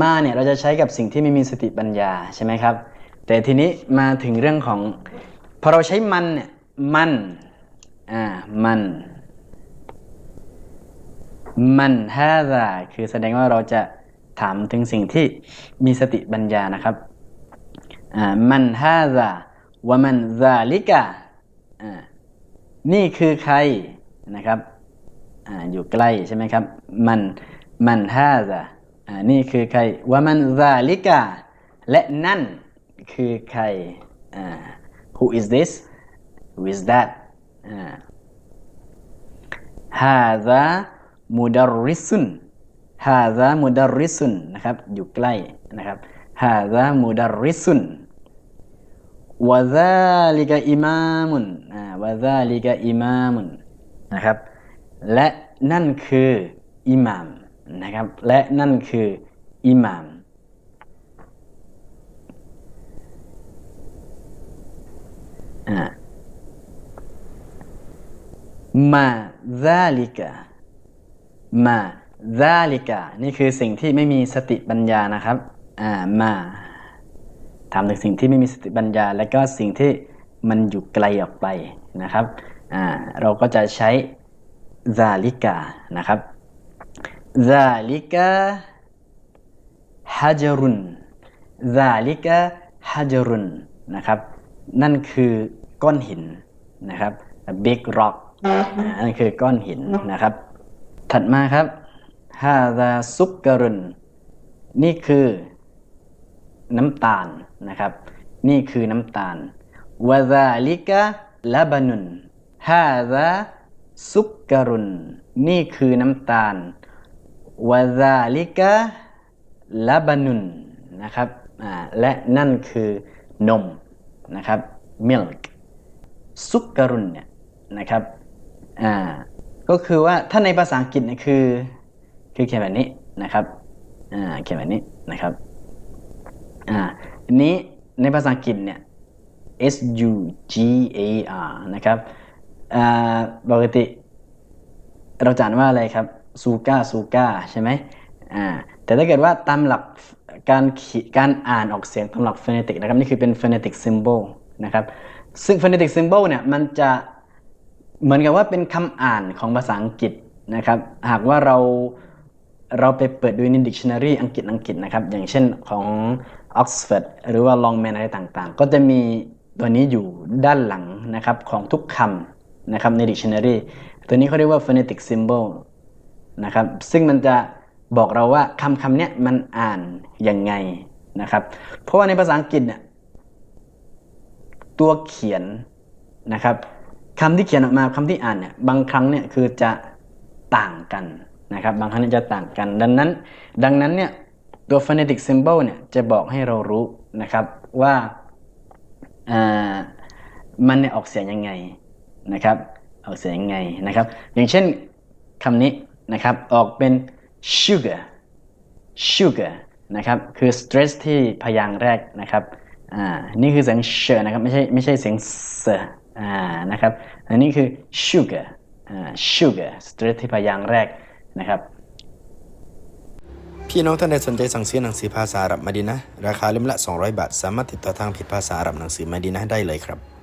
มาเนี่ยเราจะใช้กับสิ่งที่ไม่มีสติปัญญาใช่ไหมครับ แต่ทีนี้มาถึงเรื่องของพอเราใช้มันเนี่ยมันอ่ามัน มันฮาซาคือแสดงว่าเราจะถามถึงสิ่งที่มีสติปัญญานะครับอ่ามันฮาซาวะมันซาลิกะอ่านี่คือใครนะครับอ่าอยู่ใกล้ใช่ไหมครับ มันมันฮาซา อ่านี่คือใครวะมันซาลิกะและนั่นคือใครอ่า who is this who is that อ่าฮาซามุดาริสุนฮาซามุดาริสุนนะครับอยู่ใกล้นะครับฮาซามุดาริสุนวะซาลิกะอิมามุนอ่าวะซาลิกะอิมามุนนะครับและนั่นคืออิหมาม นะครับ และนั่นคืออิหมามมาซาลิกะมาซาลิกะนี่คือสิ่งที่ไม่มีสติปัญญานะครับอ่ามาถามถึงสิ่งที่ไม่มีสติปัญญา และก็สิ่งที่มันอยู่ไกลออกไปนะครับอ่าเราก็จะใช้ซาลิกะนะครับ ซาลิกะฮัจรุนซาลิกะฮัจรุนนะครับ นั่นคือก้อนหินนะครับ big rock อ่านั่นคือก้อนหินนะครับ ถัดมาครับฮาซาซุกการุนนี่คือน้ำตาลนะครับ นี่คือน้ำตาลวะซาลิกะลาบานุนฮาซาซุกการุนนี่คือน้ำตาล วะซาลิกะลาบานุนนะครับและนั่นคือนมนะครับ milk ซุกการุนเนี่ยนะครับก็คือว่าถ้าในภาษาอังกฤษเนี่ยคือ คือเขียนแบบนี้นะครับเขียนแบบนี้นะครับอ่าอันนี้ในภาษาอังกฤษเนี่ย S U G A R นะครับอ่าปกติเราจานว่าอะไรครับ ซูก้าซูก้าใช่ไหมอ่าแต่ถ้าเกิดว่าตามหลักการขีการอ่านออกเสียงตามหลัก phonetic นะครับนี่คือเป็น phonetic symbol นะครับซึ่ง phonetic symbol เนี่ยมันจะเหมือนกับว่าเป็นคำอ่านของภาษาอังกฤษนะครับหากว่าเราเราไปเปิดดูใน dictionary อังกฤษอังกฤษนะครับอย่างเช่นของ Oxford หรือว่า Longman อะไรต่างๆ ก็จะมีตัวนี้อยู่ด้านหลังนะครับของทุกคำนะครับใน dictionary ตัวนี้เขาเรียกว่า phonetic symbol นะครับ ซึ่งมันจะบอกเราว่าคำคำเนี้ยมันอ่านยังไงนะครับ เพราะว่าในภาษาอังกฤษเนี่ยตัวเขียนนะครับคำที่เขียนออกมาคำที่อ่านเนี่ยบางครั้งเนี่ยคือจะต่างกันนะครับ บางครั้งเนี่ยจะต่างกัน ดังนั้น ดังนั้นเนี่ยตัว phonetic symbol เนี่ยจะบอกให้เรารู้นะครับว่าอ่ามันเนี่ยออกเสียงยังไงนะครับออกเสียงยังไงนะครับ อย่างเช่นคำนี้ นะครับ ออกเป็น sugar sugar นะครับ คือ stress ที่พยางค์แรกนะครับ อ่า นี่คือเสียงเชนะครับ ไม่ใช่ไม่ใช่เสียงเสอ่า นะครับ อันนี้คือ sugar อ่า sugar stress ที่พยางค์แรกนะครับ พี่น้องท่านใดสนใจสั่งซื้อหนังสือภาษาอาหรับมาดีนะ ราคาเล่มละ 200 บาท สามารถติดต่อทางเพจภาษาอาหรับหนังสือมาดีนะได้เลยครับ